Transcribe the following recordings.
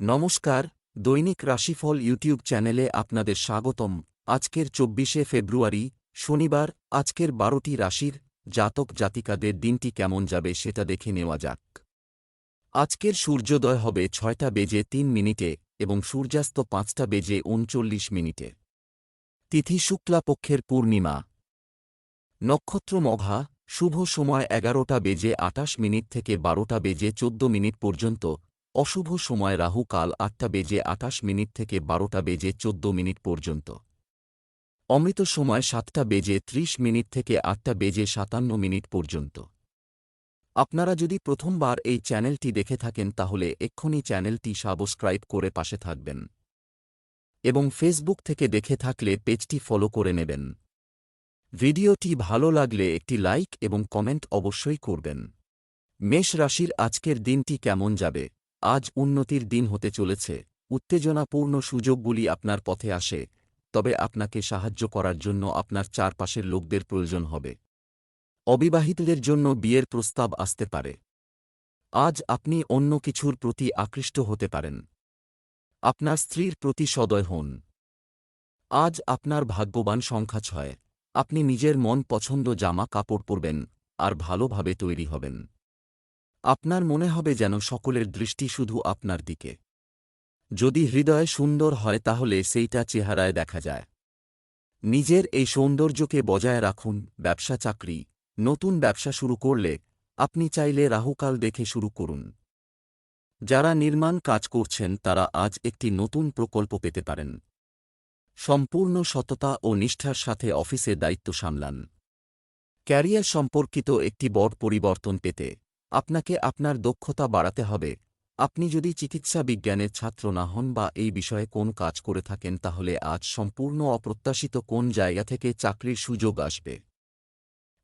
নমস্কার, দৈনিক রাশিফল ইউটিউব চ্যানেলে আপনাদের স্বাগতম। আজকের চব্বিশে ফেব্রুয়ারি, শনিবার, আজকের বারোটি রাশির জাতক জাতিকাদের দিনটি কেমন যাবে সেটা দেখে নেওয়া যাক। আজকের সূর্যোদয় হবে ছয়টা বেজে তিন মিনিটে এবং সূর্যাস্ত পাঁচটা বেজে উনচল্লিশ মিনিটে। তিথি শুক্লা পক্ষের পূর্ণিমা। নক্ষত্র মঘা, শুভ সময় এগারোটা বেজে আটাশ মিনিট থেকে বারোটা বেজে চোদ্দ মিনিট পর্যন্ত অশুভ সময় রাহু কাল আটটা বেজে আটাশ মিনিট থেকে বারোটা বেজে চোদ্দ মিনিট পর্যন্ত। অমৃত সময় সাতটা বেজে ত্রিশ মিনিট থেকে আটটা বেজে সাতান্ন মিনিট পর্যন্ত। আপনারা যদি প্রথমবার এই চ্যানেলটি দেখে থাকেন তাহলে এক্ষুনি চ্যানেলটি সাবস্ক্রাইব করে পাশে থাকবেন। এবং ফেসবুক থেকে দেখে থাকলে পেজটি ফলো করে নেবেন। ভিডিওটি ভালো লাগলে একটি লাইক এবং কমেন্ট অবশ্যই করবেন। মেষ রাশির আজকের দিনটি কেমন যাবে? আজ উন্নতির দিন হতে চলেছে। উত্তেজনাপূর্ণ সুযোগগুলি আপনার পথে আসে, তবে আপনাকে সাহায্য করার জন্য আপনার চারপাশের লোকদের প্রয়োজন হবে। অবিবাহিতদের জন্য বিয়ের প্রস্তাব আসতে পারে। আজ আপনি অন্য কিছুর প্রতি আকৃষ্ট হতে পারেন। আপনার স্ত্রীর প্রতি সদয় হন। আজ আপনার ভাগ্যবান সংখ্যা ছয়। আপনি নিজের মন পছন্দ জামা কাপড় পরবেন, আর ভালোভাবে তৈরি হবেন। আপনার মনে হবে যেন সকলের দৃষ্টি শুধু আপনার দিকে। যদি হৃদয় সুন্দর হয় তাহলে সেইটা চেহারায় দেখা যায়। নিজের এই সৌন্দর্যকে বজায় রাখুন, ব্যবসা চাকরি, নতুন ব্যবসা শুরু করলে আপনি চাইলে রাহুকাল দেখে শুরু করুন। যারা নির্মাণ কাজ করছেন তারা আজ একটি নতুন প্রকল্প পেতে পারেন। সম্পূর্ণ সততা ও নিষ্ঠার সাথে অফিসে দায়িত্ব সামলান। ক্যারিয়ার সম্পর্কিত একটি বড় পরিবর্তন পেতে আপনাকে আপনার দক্ষতা বাড়াতে হবে। আপনি যদি চিকিৎসা বিজ্ঞানের ছাত্র না হন বা এই বিষয়ে কোন কাজ করে থাকেন, তাহলে আজ সম্পূর্ণ অপ্রত্যাশিত কোন জায়গা থেকে চাকরির সুযোগ আসবে।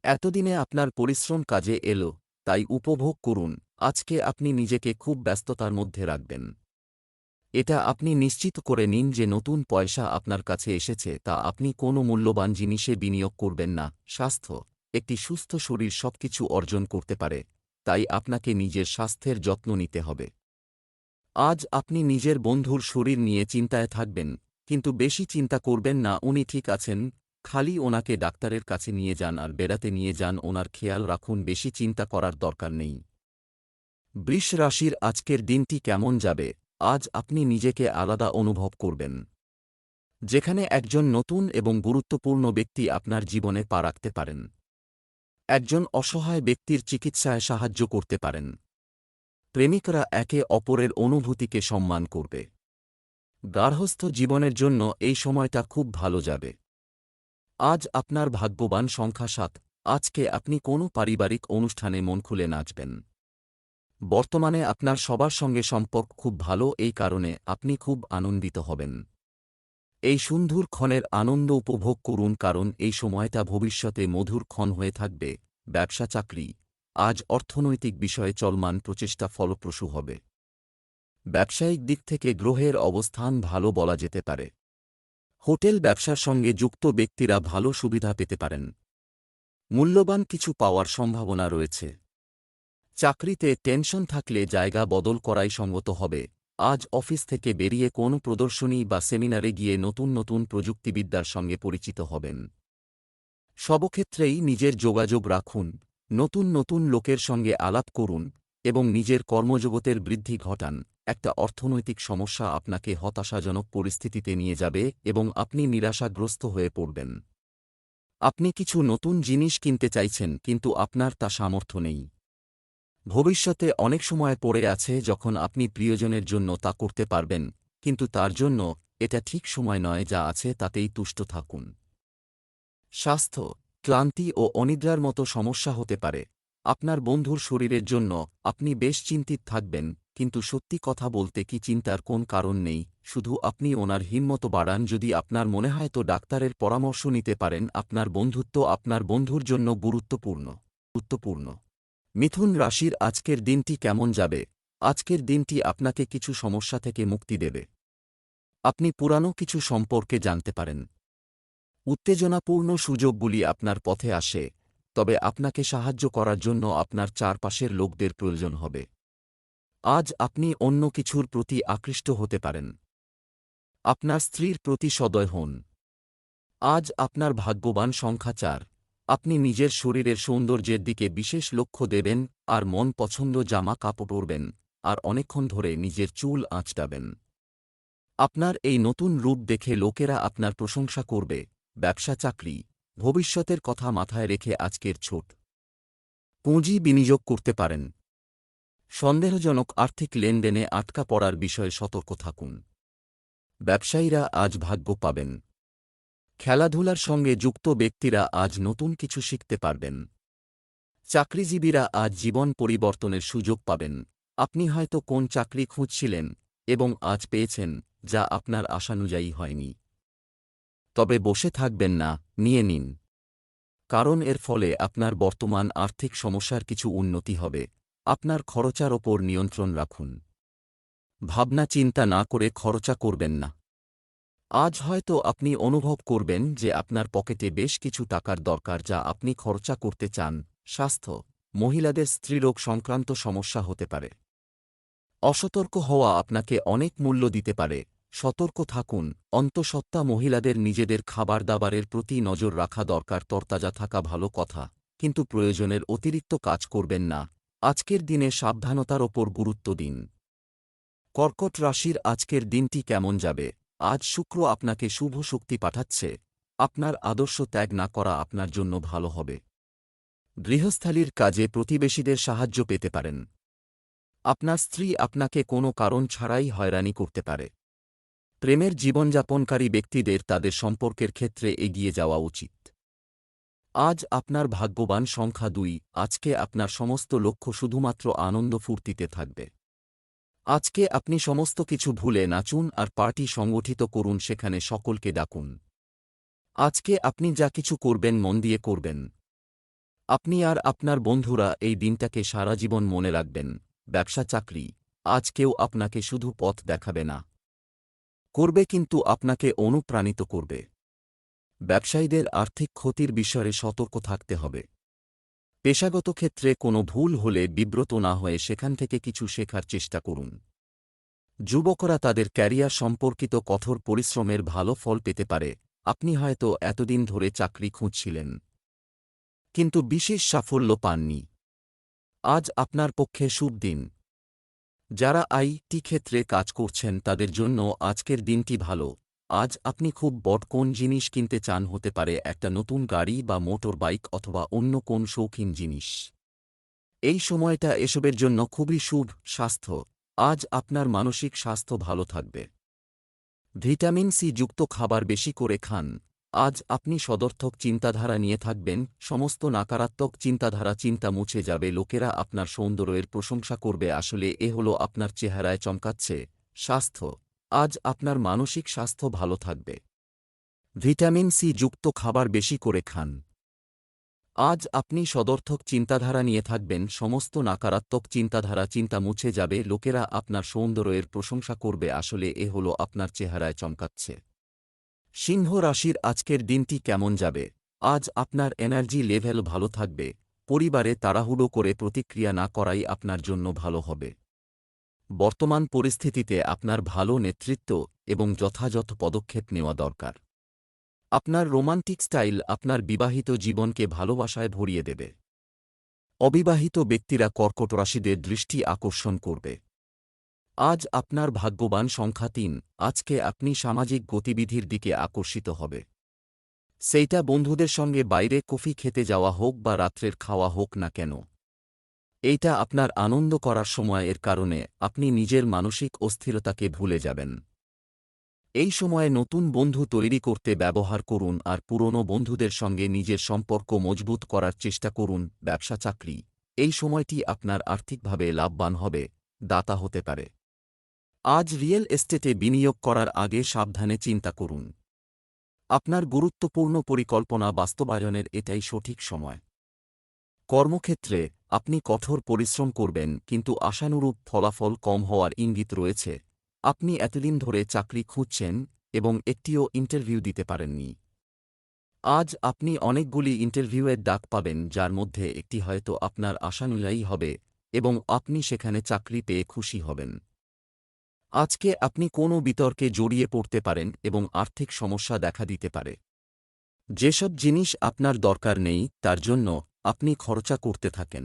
এতদিনে আপনার পরিশ্রম কাজে এলো, তাই উপভোগ করুন। আজকে আপনি নিজেকে খুব ব্যস্ততার মধ্যে রাখবেন। এটা আপনি নিশ্চিত করে নিন যে নতুন পয়সা আপনার কাছে এসেছে, তা আপনি কোনো মূল্যবান জিনিসে বিনিয়োগ করবেন না। স্বাস্থ্য, একটি সুস্থ শরীর সবকিছু অর্জন করতে পারে। তাই আপনাকে নিজের স্বাস্থ্যের যত্ন নিতে হবে। আজ আপনি নিজের বন্ধুর শরীর নিয়ে চিন্তায় থাকবেন, কিন্তু বেশি চিন্তা করবেন না, উনি ঠিক আছেন, খালি ওনাকে ডাক্তারের কাছে নিয়ে যান আর বেড়াতে নিয়ে যান, ওনার খেয়াল রাখুন, বেশি চিন্তা করার দরকার নেই। বৃষ রাশির আজকের দিনটি কেমন যাবে? আজ আপনি নিজেকে আলাদা অনুভব করবেন। যেখানে একজন নতুন এবং গুরুত্বপূর্ণ ব্যক্তি আপনার জীবনে পা রাখতে পারেন। একজন অসহায় ব্যক্তির চিকিৎসায় সাহায্য করতে পারেন। প্রেমিকরা একে অপরের অনুভূতিকে সম্মান করবে। গার্হস্থ জীবনের জন্য এই সময়টা খুব ভালো যাবে। আজ আপনার ভাগ্যবান সংখ্যা সাত, আজকে আপনি কোনো পারিবারিক অনুষ্ঠানে মন খুলে নাচবেন। বর্তমানে আপনার সবার সঙ্গে সম্পর্ক খুব ভালো, এই কারণে আপনি খুব আনন্দিত হবেন। এই সুন্দর ক্ষণের আনন্দ উপভোগ করুন কারণ এই সময়টা ভবিষ্যতে মধুর ক্ষণ হয়ে থাকবে, ব্যবসা, চাকরি। আজ অর্থনৈতিক বিষয়ে চলমান প্রচেষ্টা ফলপ্রসূ হবে। ব্যবসায়িক দিক থেকে গ্রহের অবস্থান ভালো বলা যেতে পারে। হোটেল ব্যবসার সঙ্গে যুক্ত ব্যক্তিরা ভালো সুবিধা পেতে পারেন। মূল্যবান কিছু পাওয়ার সম্ভাবনা রয়েছে। চাকরিতে টেনশন থাকলে জায়গা বদল করাই সঙ্গত হবে। আজ অফিস থেকে বেরিয়ে কোনো প্রদর্শনী বা সেমিনারে গিয়ে নতুন নতুন প্রযুক্তিবিদ্যার সঙ্গে পরিচিত হবেন। সবক্ষেত্রেই নিজের যোগাযোগ রাখুন, নতুন নতুন লোকের সঙ্গে আলাপ করুন এবং নিজের কর্মজগতের বৃদ্ধি ঘটান। একটা অর্থনৈতিক সমস্যা আপনাকে হতাশাজনক পরিস্থিতিতে নিয়ে যাবে এবং আপনি নিরাশাগ্রস্ত হয়ে পড়বেন। আপনি কিছু নতুন জিনিস কিনতে চাইছেন কিন্তু আপনার তা সামর্থ্য নেই। ভবিষ্যতে অনেক সময় পড়ে আছে যখন আপনি প্রিয়জনের জন্য তা করতে পারবেন, কিন্তু তার জন্য এটা ঠিক সময় নয় যা আছে তাতেই তুষ্ট থাকুন। স্বাস্থ্য, ক্লান্তি ও অনিদ্রার মতো সমস্যা হতে পারে। আপনার বন্ধুর শরীরের জন্য আপনি বেশ চিন্তিত থাকবেন, কিন্তু সত্যি কথা বলতে কি চিন্তার কোন কারণ নেই, শুধু আপনি ওনার হিম্মত বাড়ান যদি আপনার মনে হয় তো ডাক্তারের পরামর্শ নিতে পারেন, আপনার বন্ধুত্ব আপনার বন্ধুর জন্য গুরুত্বপূর্ণ। গুরুত্বপূর্ণ। মিথুন রাশির আজকের দিনটি কেমন যাবে? আজকের দিনটি আপনাকে কিছু সমস্যা থেকে মুক্তি দেবে। আপনি পুরানো কিছু সম্পর্কে জানতে পারেন। উত্তেজনাপূর্ণ সুযোগগুলি আপনার পথে আসে, তবে আপনাকে সাহায্য করার জন্য আপনার চারপাশের লোকদের প্রয়োজন হবে। আজ আপনি অন্য কিছুর প্রতি আকৃষ্ট হতে পারেন। আপনার স্ত্রীর প্রতি সদয় হন। আজ আপনার ভাগ্যবান সংখ্যা চার। আপনি নিজের শরীরের সৌন্দর্যের দিকে বিশেষ লক্ষ্য দেবেন আর মন পছন্দ জামা কাপড় পরবেন, আর অনেকক্ষণ ধরে নিজের চুল আঁচটাবেন আপনার এই নতুন রূপ দেখে লোকেরা আপনার প্রশংসা করবে, ব্যবসা চাকরি, ভবিষ্যতের কথা মাথায় রেখে আজকের ছোট পুঁজি বিনিয়োগ করতে পারেন। সন্দেহজনক আর্থিক লেনদেনে আটকা পড়ার বিষয়ে সতর্ক থাকুন। ব্যবসায়ীরা আজ ভাগ্য পাবেন। খেলাধুলার সঙ্গে যুক্ত ব্যক্তিরা আজ নতুন কিছু শিখতে পারবেন। চাকরিজীবীরা আজ জীবন পরিবর্তনের সুযোগ পাবেন। আপনি হয়তো কোন চাকরি খুঁজছিলেন এবং আজ পেয়েছেন যা আপনার আশানুযায়ী হয়নি। তবে বসে থাকবেন না, নিয়ে নিন। কারণ এর ফলে আপনার বর্তমান আর্থিক সমস্যার কিছু উন্নতি হবে। আপনার খরচার ওপর নিয়ন্ত্রণ রাখুন। ভাবনা চিন্তা না করে খরচা করবেন না। আজ হয়তো আপনি অনুভব করবেন যে আপনার পকেটে বেশ কিছু টাকার দরকার যা আপনি খরচা করতে চান। স্বাস্থ্য। মহিলাদের স্ত্রীরোগ সংক্রান্ত সমস্যা হতে পারে। অসতর্ক হওয়া আপনাকে অনেক মূল্য দিতে পারে। সতর্ক থাকুন। অন্তঃসত্ত্বা মহিলাদের নিজেদের খাবার দাবারের প্রতি নজর রাখা দরকার। তরতাজা থাকা ভালো কথা। কিন্তু প্রয়োজনের অতিরিক্ত কাজ করবেন না। আজকের দিনে সাবধানতার ওপর গুরুত্ব দিন। কর্কট রাশির আজকের দিনটি কেমন যাবে? আজ শুক্র আপনাকে শুভ শক্তি পাঠাচ্ছে। আপনার আদর্শ ত্যাগ না করা আপনার জন্য ভালো হবে। গৃহস্থালির কাজে প্রতিবেশীদের সাহায্য পেতে পারেন। আপনার স্ত্রী আপনাকে কোনো কারণ ছাড়াই হয়রানি করতে পারে। প্রেমের জীবনযাপনকারী ব্যক্তিদের তাদের সম্পর্কের ক্ষেত্রে এগিয়ে যাওয়া উচিত। আজ আপনার ভাগ্যবান সংখ্যা দুই। আজকে আপনার সমস্ত লক্ষ্য শুধুমাত্র আনন্দ ফুর্তিতে থাকবে। আজকে আপনি সমস্ত কিছু ভুলে নাচুন আর পার্টি সংগঠিত করুন, সেখানে সকলকে ডাকুন। আজকে আপনি যা কিছু করবেন, মন দিয়ে করবেন। আপনি আর আপনার বন্ধুরা এই দিনটাকে সারা জীবন মনে রাখবেন। ব্যবসা, চাকরি, আজ কেউ আপনাকে শুধু পথ দেখাবে না। করবে কিন্তু আপনাকে অনুপ্রাণিত করবে। ব্যবসায়ীদের আর্থিক ক্ষতির বিষয়ে সতর্ক থাকতে হবে। পেশাগত ক্ষেত্রে কোনো ভুল হলে বিব্রত না হয়ে সেখান থেকে কিছু শেখার চেষ্টা করুন। যুবকরা তাদের ক্যারিয়ার সম্পর্কিত কঠোর পরিশ্রমের ভালো ফল পেতে পারে, আপনি হয়তো এতদিন ধরে চাকরি খুঁজছিলেন। কিন্তু বিশেষ সাফল্য পাননি। আজ আপনার পক্ষে শুভ দিন। যারা আইটি ক্ষেত্রে কাজ করছেন তাদের জন্য আজকের দিনটি ভালো। আজ আপনি খুব বড় কোন জিনিস কিনতে চান হতে পারে একটা নতুন গাড়ি বা মোটর বাইক অথবা অন্য কোন শৌখিন জিনিস। এই সময়টা এসবের জন্য খুবই শুভ স্বাস্থ্য। আজ আপনার মানসিক স্বাস্থ্য ভালো থাকবে। ভিটামিন সি যুক্ত খাবার বেশি করে খান। আজ আপনি সদর্থক চিন্তাধারা নিয়ে থাকবেন, সমস্ত নাকারাত্মক চিন্তাধারা চিন্তা মুছে যাবে, লোকেরা আপনার সৌন্দর্যের প্রশংসা করবে, আসলে এ হল আপনার চেহারায় চমকাচ্ছে স্বাস্থ্য। আজ আপনার মানসিক স্বাস্থ্য ভালো থাকবে। ভিটামিন সি যুক্ত খাবার বেশি করে খান। আজ আপনি সদর্থক চিন্তাধারা নিয়ে থাকবেন, সমস্ত নাকারাত্মক চিন্তাধারা চিন্তা মুছে যাবে, লোকেরা আপনার সৌন্দর্যের প্রশংসা করবে, আসলে এ হল আপনার চেহারায় চমকাচ্ছে। সিংহ রাশির আজকের দিনটি কেমন যাবে? আজ আপনার এনার্জি লেভেল ভালো থাকবে, পরিবারে তাড়াহুড়ো করে প্রতিক্রিয়া না করাই আপনার জন্য ভালো হবে। বর্তমান পরিস্থিতিতে আপনার ভালো নেতৃত্ব এবং যথাযথ পদক্ষেপ নেওয়া দরকার। আপনার রোমান্টিক স্টাইল আপনার বিবাহিত জীবনকে ভালোবাসায় ভরিয়ে দেবে। অবিবাহিত ব্যক্তিরা কর্কট রাশিদের দৃষ্টি আকর্ষণ করবে। আজ আপনার ভাগ্যবান সংখ্যা তিন, আজকে আপনি সামাজিক গতিবিধির দিকে আকর্ষিত হবে। সেইটা বন্ধুদের সঙ্গে বাইরে কফি খেতে যাওয়া হোক বা রাত্রের খাওয়া হোক না কেন। এইটা আপনার আনন্দ করার সময় এর কারণে আপনি নিজের মানসিক অস্থিরতাকে ভুলে যাবেন। এই সময়ে নতুন বন্ধু তৈরি করতে ব্যবহার করুন আর পুরনো বন্ধুদের সঙ্গে নিজের সম্পর্ক মজবুত করার চেষ্টা করুন ব্যবসা চাকরি। এই সময়টি আপনার আর্থিকভাবে লাভবান হবে, দাতা হতে পারে। আজ রিয়েল এস্টেটে বিনিয়োগ করার আগে সাবধানে চিন্তা করুন। আপনার গুরুত্বপূর্ণ পরিকল্পনা বাস্তবায়নের এটাই সঠিক সময়। কর্মক্ষেত্রে আপনি কঠোর পরিশ্রম করবেন, কিন্তু আশানুরূপ ফলাফল কম হওয়ার ইঙ্গিত রয়েছে। আপনি এতদিন ধরে চাকরি খুঁজছেন এবং একটিও ইন্টারভিউ দিতে পারেননি। আজ আপনি অনেকগুলি ইন্টারভিউয়ের ডাক পাবেন, যার মধ্যে একটি হয়তো আপনার আশানুযায়ী হবে এবং আপনি সেখানে চাকরি পেয়ে খুশি হবেন। আজকে আপনি কোনো বিতর্কে জড়িয়ে পড়তে পারেন এবং আর্থিক সমস্যা দেখা দিতে পারে। যেসব জিনিস আপনার দরকার নেই, তার জন্য আপনি খরচা করতে থাকেন।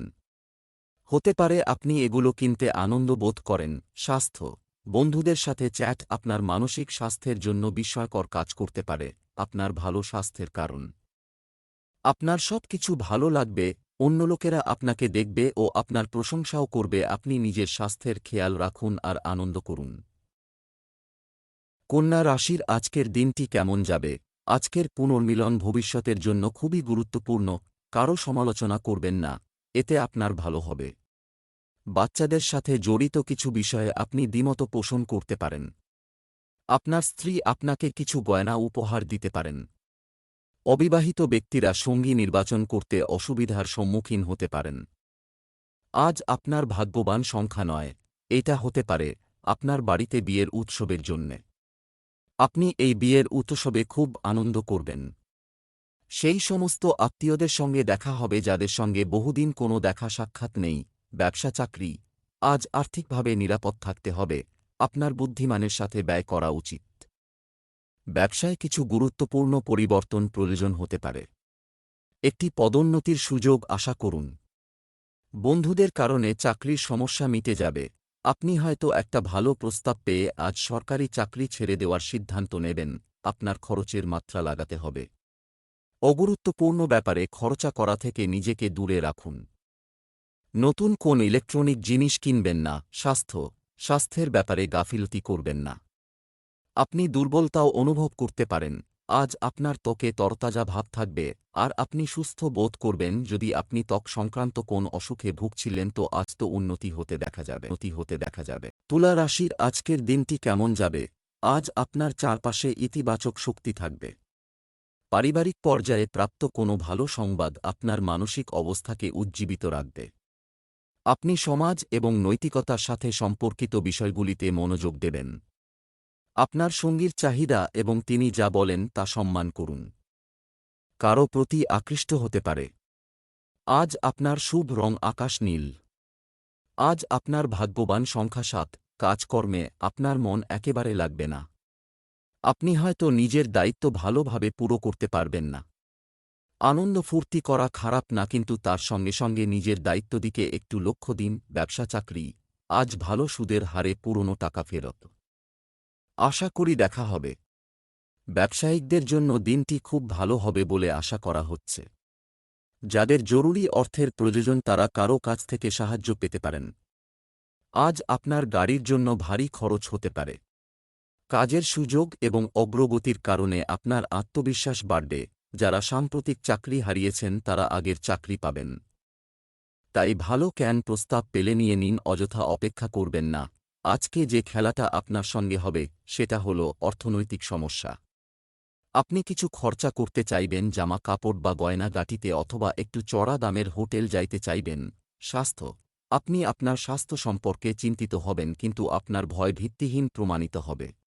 হতে পারে আপনি এগুলো কিনতে আনন্দ বোধ করেন, স্বাস্থ্য, বন্ধুদের সাথে চ্যাট আপনার মানসিক স্বাস্থ্যের জন্য বিস্ময়কর কাজ করতে পারে, আপনার ভালো স্বাস্থ্যের কারণ। আপনার সব কিছু ভালো লাগবে, অন্য লোকেরা আপনাকে দেখবে ও আপনার প্রশংসাও করবে, আপনি নিজের স্বাস্থ্যের খেয়াল রাখুন আর আনন্দ করুন। কন্যা রাশির আজকের দিনটি কেমন যাবে? আজকের পুনর্মিলন ভবিষ্যতের জন্য খুবই গুরুত্বপূর্ণ কারও সমালোচনা করবেন না। এতে আপনার ভালো হবে। বাচ্চাদের সাথে জড়িত কিছু বিষয়ে আপনি দ্বিমত পোষণ করতে পারেন। আপনার স্ত্রী আপনাকে কিছু গয়না উপহার দিতে পারেন। অবিবাহিত ব্যক্তিরা সঙ্গী নির্বাচন করতে অসুবিধার সম্মুখীন হতে পারেন। আজ আপনার ভাগ্যবান সংখ্যা নয়, এটা হতে পারে আপনার বাড়িতে বিয়ের উৎসবের জন্যে। আপনি এই বিয়ের উৎসবে খুব আনন্দ করবেন। সেই সমস্ত আত্মীয়দের সঙ্গে দেখা হবে যাদের সঙ্গে বহুদিন কোনো দেখা সাক্ষাৎ নেই, ব্যবসা চাকরি। আজ আর্থিকভাবে নিরাপদ থাকতে হবে, আপনার বুদ্ধিমানের সাথে ব্যয় করা উচিত। ব্যবসায় কিছু গুরুত্বপূর্ণ পরিবর্তন প্রয়োজন হতে পারে। একটি পদোন্নতির সুযোগ আশা করুন। বন্ধুদের কারণে চাকরির সমস্যা মিটে যাবে। আপনি হয়তো একটা ভালো প্রস্তাব পেয়ে আজ সরকারি চাকরি ছেড়ে দেওয়ার সিদ্ধান্ত নেবেন, আপনার খরচের মাত্রা লাগাতে হবে। অগুরুত্বপূর্ণ ব্যাপারে খরচা করা থেকে নিজেকে দূরে রাখুন। নতুন কোন ইলেকট্রনিক জিনিস কিনবেন না, স্বাস্থ্য, স্বাস্থ্যের ব্যাপারে গাফিলতি করবেন না। আপনি দুর্বলতাও অনুভব করতে পারেন, আজ আপনার ত্বকে তরতাজা ভাব থাকবে, আর আপনি সুস্থ বোধ করবেন যদি আপনি ত্বক সংক্রান্ত কোন অসুখে ভুগছিলেন তো আজ তো উন্নতি হতে দেখা যাবে, উন্নতি হতে দেখা যাবে। তুলা রাশির আজকের দিনটি কেমন যাবে? আজ আপনার চারপাশে ইতিবাচক শক্তি থাকবে। পারিবারিক পর্যায়ে প্রাপ্ত কোনো ভালো সংবাদ আপনার মানসিক অবস্থাকে উজ্জীবিত রাখবে। আপনি সমাজ এবং নৈতিকতার সাথে সম্পর্কিত বিষয়গুলিতে মনোযোগ দেবেন। আপনার সঙ্গীর চাহিদা এবং তিনি যা বলেন তা সম্মান করুন। কারও প্রতি আকৃষ্ট হতে পারে। আজ আপনার শুভ রং আকাশ নীল। আজ আপনার ভাগ্যবান সংখ্যা সাত। কাজকর্মে আপনার মন একেবারে লাগবে না। আপনি হয়তো নিজের দায়িত্ব ভালোভাবে পুরো করতে পারবেন না। আনন্দ ফুর্তি করা খারাপ না, কিন্তু তার সঙ্গে সঙ্গে নিজের দায়িত্ব দিকে একটু লক্ষ্য দিন, ব্যবসা চাকরি, আজ ভালো সুদের হারে পুরনো টাকা ফেরত। আশা করি দেখা হবে। ব্যবসায়িকদের জন্য দিনটি খুব ভালো হবে বলে আশা করা হচ্ছে। যাদের জরুরি অর্থের প্রয়োজন, তারা কারও কাছ থেকে সাহায্য পেতে পারেন। আজ আপনার গাড়ির জন্য ভারী খরচ হতে পারে। কাজের সুযোগ এবং অগ্রগতির কারণে আপনার আত্মবিশ্বাস বাড়বে। যারা সাম্প্রতিক চাকরি হারিয়েছেন, তারা আগের চাকরি পাবেন। তাই ভালো ক্যান প্রস্তাব পেলে নিয়ে নিন, অযথা অপেক্ষা করবেন না। আজকে যে খেলাটা আপনার সঙ্গে হবে, সেটা হল অর্থনৈতিক সমস্যা। আপনি কিছু খরচা করতে চাইবেন জামা কাপড় বা গয়না গাটিতে অথবা একটু চড়া দামের হোটেল যাইতে চাইবেন। স্বাস্থ্য। আপনি আপনার স্বাস্থ্য সম্পর্কে চিন্তিত হবেন, কিন্তু আপনার ভয় ভিত্তিহীন প্রমাণিত হবে।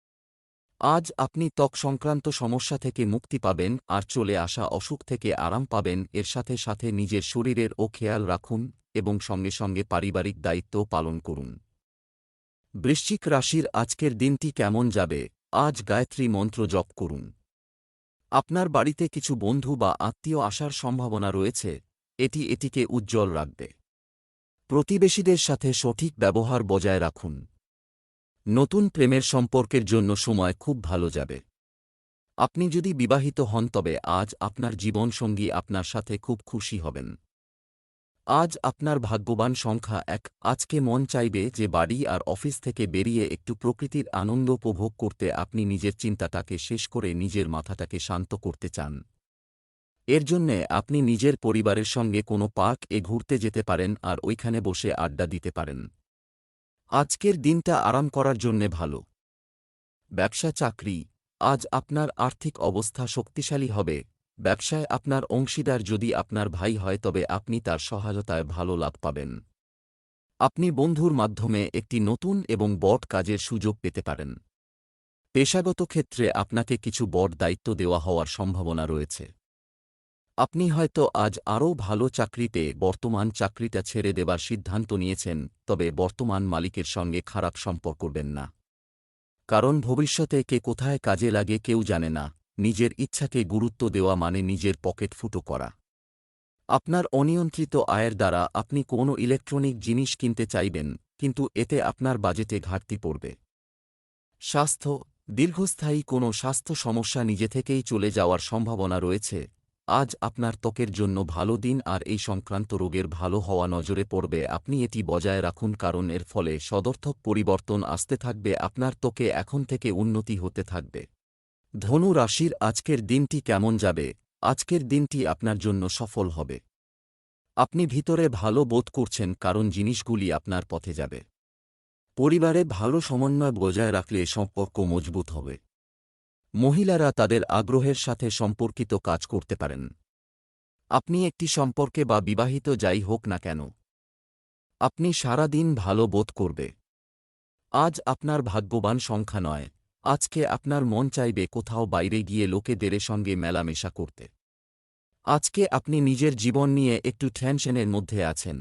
আজ আপনি ত্বক সংক্রান্ত সমস্যা থেকে মুক্তি পাবেন, আর চলে আসা অসুখ থেকে আরাম পাবেন, এর সাথে সাথে নিজের শরীরের ও খেয়াল রাখুন, এবং সঙ্গে সঙ্গে পারিবারিক দায়িত্ব পালন করুন। বৃশ্চিক রাশির আজকের দিনটি কেমন যাবে? আজ গায়ত্রী মন্ত্র জপ করুন। আপনার বাড়িতে কিছু বন্ধু বা আত্মীয় আসার সম্ভাবনা রয়েছে, এটি এটিকে উজ্জ্বল রাখবে। প্রতিবেশীদের সাথে সঠিক ব্যবহার বজায় রাখুন। নতুন প্রেমের সম্পর্কের জন্য সময় খুব ভালো যাবে। আপনি যদি বিবাহিত হন, তবে আজ আপনার জীবনসঙ্গী আপনার সাথে খুব খুশি হবেন। আজ আপনার ভাগ্যবান সংখ্যা এক। আজকে মন চাইবে যে বাড়ি আর অফিস থেকে বেরিয়ে একটু প্রকৃতির আনন্দ উপভোগ করতে আপনি নিজের চিন্তাটাকে শেষ করে নিজের মাথাটাকে শান্ত করতে চান। এর জন্যে আপনি নিজের পরিবারের সঙ্গে কোনো পার্ক এ ঘুরতে যেতে পারেন আর ওইখানে বসে আড্ডা দিতে পারেন। আজকের দিনটা আরাম করার জন্যে ভালো। ব্যবসা চাকরি, আজ আপনার আর্থিক অবস্থা শক্তিশালী হবে। ব্যবসায় আপনার অংশীদার যদি আপনার ভাই হয় তবে আপনি তার সহায়তায় ভালো লাভ পাবেন। আপনি বন্ধুর মাধ্যমে একটি নতুন এবং বট কাজের সুযোগ পেতে পারেন। পেশাগত ক্ষেত্রে আপনাকে কিছু বট দায়িত্ব দেওয়া হওয়ার সম্ভাবনা রয়েছে। আপনি হয়তো আজ আরও ভালো চাকরিতে বর্তমান চাকরিটা ছেড়ে দেবার সিদ্ধান্ত নিয়েছেন, তবে বর্তমান মালিকের সঙ্গে খারাপ সম্পর্ক করবেন না। কারণ ভবিষ্যতে কে কোথায় কাজে লাগে কেউ জানে না, নিজের ইচ্ছাকে গুরুত্ব দেওয়া মানে নিজের পকেট ফুটো করা। আপনার অনিয়ন্ত্রিত আয়ের দ্বারা আপনি কোনো ইলেকট্রনিক জিনিস কিনতে চাইবেন, কিন্তু এতে আপনার বাজেটে ঘাটতি পড়বে। স্বাস্থ্য, দীর্ঘস্থায়ী কোনো স্বাস্থ্য সমস্যা নিজে থেকেই চলে যাওয়ার সম্ভাবনা রয়েছে আজ আপনার ত্বকের জন্য ভালো দিন আর এই সংক্রান্ত রোগের ভালো হওয়া নজরে পড়বে। আপনি এটি বজায় রাখুন কারণ এর ফলে সদর্থক পরিবর্তন আসতে থাকবে, আপনার ত্বকে এখন থেকে উন্নতি হতে থাকবে। ধনু রাশির আজকের দিনটি কেমন যাবে? আজকের দিনটি আপনার জন্য সফল হবে। আপনি ভিতরে ভালো বোধ করছেন কারণ জিনিসগুলি আপনার পথে যাবে। পরিবারে ভালো সমন্বয় বজায় রাখলে সম্পর্ক মজবুত হবে। মহিলারা তাদের আগ্রহের সাথে সম্পর্কিত কাজ করতে পারেন। আপনি একটি সম্পর্কে বা বিবাহিত যাই হোক না কেন, আপনি সারা দিন ভালো বোধ করবে। আজ আপনার ভাগ্যবান সংখ্যা নয়, আজকে আপনার মন চাইবে কোথাও বাইরে গিয়ে লোকেদের সঙ্গে মেলামেশা করতে। আজকে আপনি নিজের জীবন নিয়ে একটু টেনশনের মধ্যে আছেন।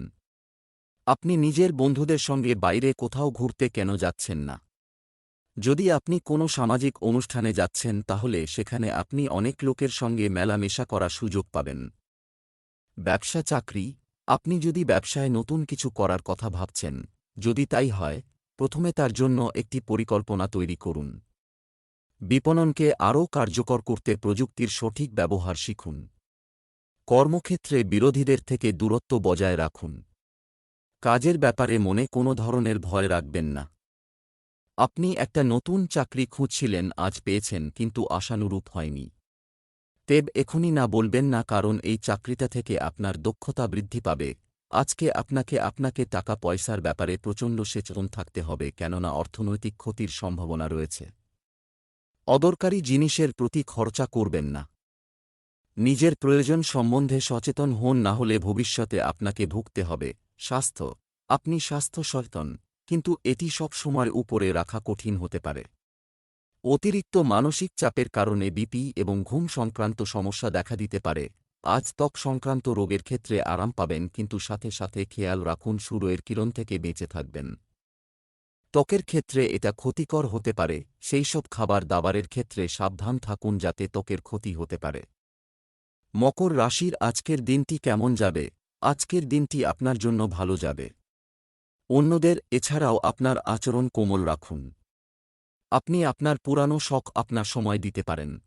আপনি নিজের বন্ধুদের সঙ্গে বাইরে কোথাও ঘুরতে কেন যাচ্ছেন না? যদি আপনি কোনো সামাজিক অনুষ্ঠানে যাচ্ছেন, তাহলে সেখানে আপনি অনেক লোকের সঙ্গে মেলামেশা করার সুযোগ পাবেন। ব্যবসা চাকরি। আপনি যদি ব্যবসায় নতুন কিছু করার কথা ভাবছেন, যদি তাই হয়, প্রথমে তার জন্য একটি পরিকল্পনা তৈরি করুন। বিপণনকে আরও কার্যকর করতে প্রযুক্তির সঠিক ব্যবহার শিখুন। কর্মক্ষেত্রে বিরোধীদের থেকে দূরত্ব বজায় রাখুন। কাজের ব্যাপারে মনে কোনো ধরনের ভয় রাখবেন না। আপনি একটা নতুন চাকরি খুঁজছিলেন, আজ পেয়েছেন, কিন্তু আশানুরূপ হয়নি। তেব এখনই না বলবেন না কারণ এই চাকরিটা থেকে আপনার দক্ষতা বৃদ্ধি পাবে। আজকে আপনাকে আপনাকে টাকা পয়সার ব্যাপারে প্রচণ্ড সচেতন থাকতে হবে, কেননা অর্থনৈতিক ক্ষতির সম্ভাবনা রয়েছে। অদরকারি জিনিসের প্রতি খরচা করবেন না। নিজের প্রয়োজন সম্বন্ধে সচেতন হন, না হলে ভবিষ্যতে আপনাকে ভুগতে হবে। স্বাস্থ্য। আপনি স্বাস্থ্য সচেতন কিন্তু এটি সব সময় উপরে রাখা কঠিন হতে পারে। অতিরিক্ত মানসিক চাপের কারণে বিপি এবং ঘুম সংক্রান্ত সমস্যা দেখা দিতে পারে। আজ ত্বক সংক্রান্ত রোগের ক্ষেত্রে আরাম পাবেন, কিন্তু সাথে সাথে খেয়াল রাখুন, সূর্যের কিরণ থেকে বেঁচে থাকবেন। ত্বকের ক্ষেত্রে এটা ক্ষতিকর হতে পারে, সেই সব খাবার দাবারের ক্ষেত্রে সাবধান থাকুন যাতে ত্বকের ক্ষতি হতে পারে। মকর রাশির আজকের দিনটি কেমন যাবে? আজকের দিনটি আপনার জন্য ভালো যাবে। অন্যদের এছাড়াও আপনার আচরণ কোমল রাখুন। আপনি আপনার পুরানো শখ আপনার সময় দিতে পারেন।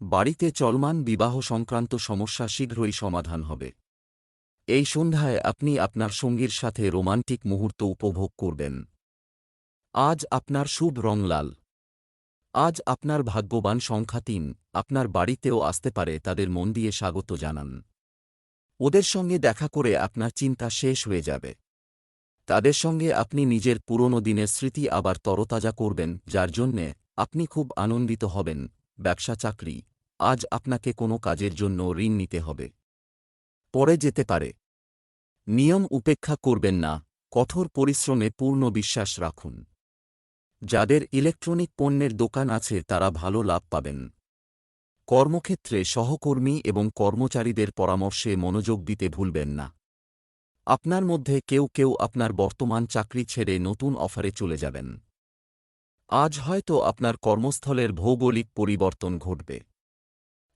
বাড়িতে চলমান বিবাহ সংক্রান্ত সমস্যা শীঘ্রই সমাধান হবে। এই সন্ধ্যায় আপনি আপনার সঙ্গীর সাথে রোমান্টিক মুহূর্ত উপভোগ করবেন। আজ আপনার শুভ রং লাল। আজ আপনার ভাগ্যবান সংখ্যা তিন। আপনার বাড়িতেও আসতে পারে তাদের মন দিয়ে স্বাগত জানান। ওদের সঙ্গে দেখা করে আপনার চিন্তা শেষ হয়ে যাবে। তাদের সঙ্গে আপনি নিজের পুরনো দিনের স্মৃতি আবার তরতাজা করবেন, যার জন্যে আপনি খুব আনন্দিত হবেন। ব্যবসা চাকরি। আজ আপনাকে কোনো কাজের জন্য ঋণ নিতে হবে। পরে যেতে পারে। নিয়ম উপেক্ষা করবেন না। কঠোর পরিশ্রমে পূর্ণ বিশ্বাস রাখুন। যাদের ইলেকট্রনিক পণ্যের দোকান আছে, তারা ভালো লাভ পাবেন। কর্মক্ষেত্রে সহকর্মী এবং কর্মচারীদের পরামর্শে মনোযোগ দিতে ভুলবেন না। আপনার মধ্যে কেউ কেউ আপনার বর্তমান চাকরি ছেড়ে নতুন অফারে চলে যাবেন। আজ হয়তো আপনার কর্মস্থলের ভৌগোলিক পরিবর্তন ঘটবে।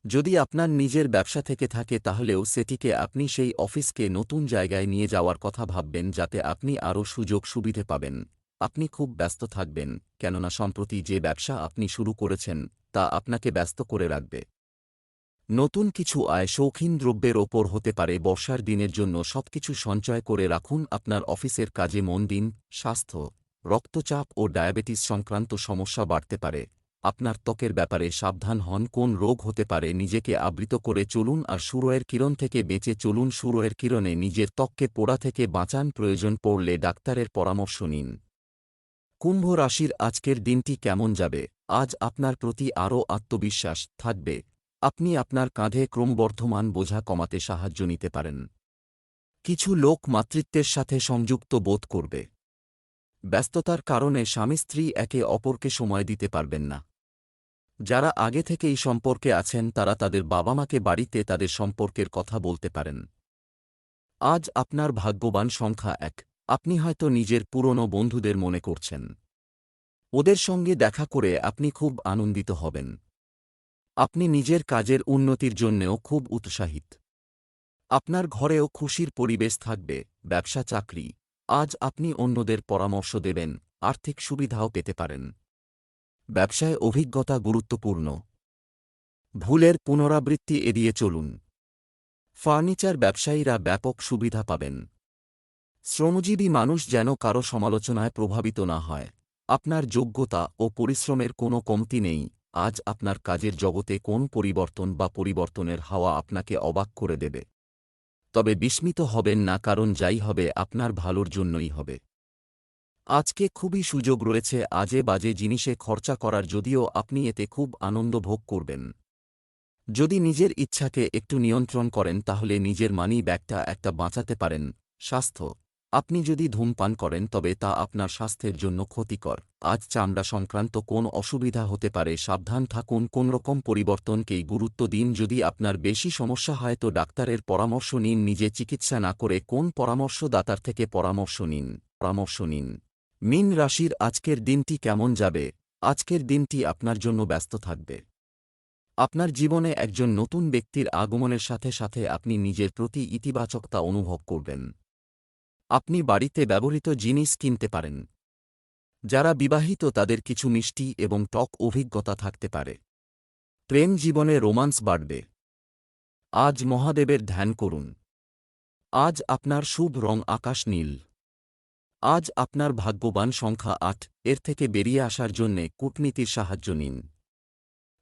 যদি আপনার নিজের ব্যবসা থেকে থাকে তাহলেও সেটিকে আপনি সেই অফিসকে নতুন জায়গায় নিয়ে যাওয়ার কথা ভাববেন যাতে আপনি আরও সুযোগ সুবিধে পাবেন। আপনি খুব ব্যস্ত থাকবেন, কেননা সম্প্রতি যে ব্যবসা আপনি শুরু করেছেন, তা আপনাকে ব্যস্ত করে রাখবে। নতুন কিছু আয় শৌখিন দ্রব্যের ওপর হতে পারে, বর্ষার দিনের জন্য সবকিছু সঞ্চয় করে রাখুন আপনার অফিসের কাজে মন দিন, স্বাস্থ্য, রক্তচাপ ও ডায়াবেটিস সংক্রান্ত সমস্যা বাড়তে পারে। আপনার ত্বকের ব্যাপারে সাবধান হন, কোন রোগ হতে পারে নিজেকে আবৃত করে চলুন আর সুরয়ের কিরণ থেকে বেঁচে চলুন, সুরয়ের কিরণে নিজের ত্বককে পোড়া থেকে বাঁচান, প্রয়োজন পড়লে ডাক্তারের পরামর্শ নিন। কুম্ভ রাশির আজকের দিনটি কেমন যাবে? আজ আপনার প্রতি আরও আত্মবিশ্বাস থাকবে। আপনি আপনার কাঁধে ক্রমবর্ধমান বোঝা কমাতে সাহায্য নিতে পারেন। কিছু লোক মাতৃত্বের সাথে সংযুক্ত বোধ করবে। ব্যস্ততার কারণে স্বামী স্ত্রী একে অপরকে সময় দিতে পারবেন না। যারা আগে থেকে এই সম্পর্কে আছেন, তারা তাদের বাবা মাকে বাড়িতে তাদের সম্পর্কের কথা বলতে পারেন। আজ আপনার ভাগ্যবান সংখ্যা এক। আপনি হয়তো নিজের পুরনো বন্ধুদের মনে করছেন। ওদের সঙ্গে দেখা করে আপনি খুব আনন্দিত হবেন। আপনি নিজের কাজের উন্নতির জন্যেও খুব উৎসাহিত। আপনার ঘরেও খুশির পরিবেশ থাকবে, ব্যবসা, চাকরি। আজ আপনি অন্যদের পরামর্শ দেবেন, আর্থিক সুবিধাও পেতে পারেন। ব্যবসায় অভিজ্ঞতা গুরুত্বপূর্ণ। ভুলের পুনরাবৃত্তি এড়িয়ে চলুন। ফার্নিচার ব্যবসায়ীরা ব্যাপক সুবিধা পাবেন। শ্রমজীবী মানুষ যেন কারও সমালোচনায় প্রভাবিত না হয়। আপনার যোগ্যতা ও পরিশ্রমের কোনো কমতি নেই। আজ আপনার কাজের জগতে কোন পরিবর্তন বা পরিবর্তনের হাওয়া আপনাকে অবাক করে দেবে। তবে বিস্মিত হবেন না, কারণ যাই হবে আপনার ভালোর জন্যই হবে। আজকে খুবই সুযোগ রয়েছে আজে বাজে জিনিসে খরচা করার, যদিও আপনি এতে খুব আনন্দ ভোগ করবেন। যদি নিজের ইচ্ছাকে একটু নিয়ন্ত্রণ করেন, তাহলে নিজের মানি ব্যাগটা একটা বাঁচাতে পারেন। স্বাস্থ্য আপনি যদি ধূমপান করেন, তবে তা আপনার স্বাস্থ্যের জন্য ক্ষতিকর। আজ চামড়া সংক্রান্ত কোন অসুবিধা হতে পারে, সাবধান থাকুন। কোনরকম পরিবর্তনকেই গুরুত্ব দিন। যদি আপনার বেশি সমস্যা হয়, তো ডাক্তারের পরামর্শ নিন। নিজে চিকিৎসা না করে কোন পরামর্শদাতার থেকে পরামর্শ নিন? পরামর্শ নিন। মিন রাশির আজকের দিনটি কেমন যাবে? আজকের দিনটি আপনার জন্য ব্যস্ত থাকবে। আপনার জীবনে একজন নতুন ব্যক্তির আগমনের সাথে সাথে আপনি নিজের প্রতি ইতিবাচকতা অনুভব করবেন। আপনি বাড়িতে ব্যবহৃত জিনিস কিনতে পারেন। যারা বিবাহিত তাদের কিছু মিষ্টি এবং টক অভিজ্ঞতা থাকতে পারে। প্রেম জীবনে রোমান্স বাড়বে। আজ মহাদেবের ধ্যান করুন। আজ আপনার শুভ রং আকাশ নীল। আজ আপনার ভাগ্যবান সংখ্যা আট, এর থেকে বেরিয়ে আসার জন্যে কূটনীতির সাহায্য নিন।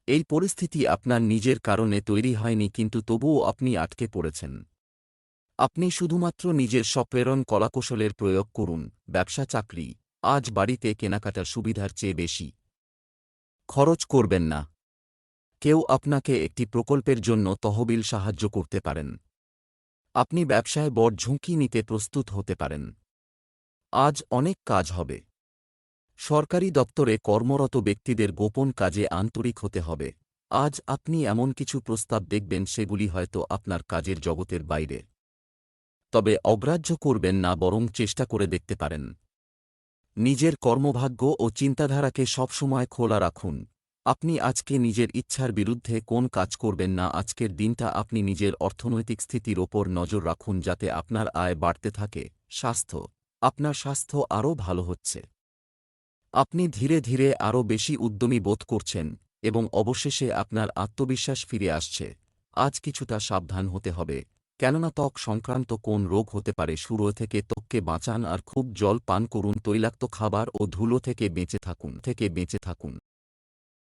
এই পরিস্থিতি আপনার নিজের কারণে তৈরি হয়নি, কিন্তু তবুও আপনি আটকে পড়েছেন। আপনি শুধুমাত্র নিজের স্বপ্রেরণ কলাকৌশলের প্রয়োগ করুন, ব্যবসা, চাকরি। আজ বাড়িতে কেনাকাটার সুবিধার চেয়ে বেশি। খরচ করবেন না। কেউ আপনাকে একটি প্রকল্পের জন্য তহবিল সাহায্য করতে পারেন। আপনি ব্যবসায় বড় ঝুঁকি নিতে প্রস্তুত হতে পারেন। আজ অনেক কাজ হবে। সরকারি দপ্তরে কর্মরত ব্যক্তিদের গোপন কাজে আন্তরিক হতে হবে। আজ আপনি এমন কিছু প্রস্তাব দেখবেন, সেগুলি হয়তো আপনার কাজের জগতের বাইরে। তবে অগ্রাহ্য করবেন না বরং চেষ্টা করে দেখতে পারেন। নিজের কর্মভাগ্য ও চিন্তাধারাকে সবসময় খোলা রাখুন। আপনি আজকে নিজের ইচ্ছার বিরুদ্ধে কোন কাজ করবেন না, আজকের দিনটা আপনি নিজের অর্থনৈতিক স্থিতির ওপর নজর রাখুন যাতে আপনার আয় বাড়তে থাকে। স্বাস্থ্য, আপনার স্বাস্থ্য আরও ভালো হচ্ছে। আপনি ধীরে ধীরে আরও বেশি উদ্যমী বোধ করছেন এবং অবশেষে আপনার আত্মবিশ্বাস ফিরে আসছে। আজ কিছুটা সাবধান হতে হবে। কেননা ত্বক সংক্রান্ত কোন রোগ হতে পারে, শুরু থেকে ত্বককে বাঁচান আর খুব জল পান করুন, তৈলাক্ত খাবার ও ধুলো থেকে বেঁচে থাকুন, থেকে বেঁচে থাকুন।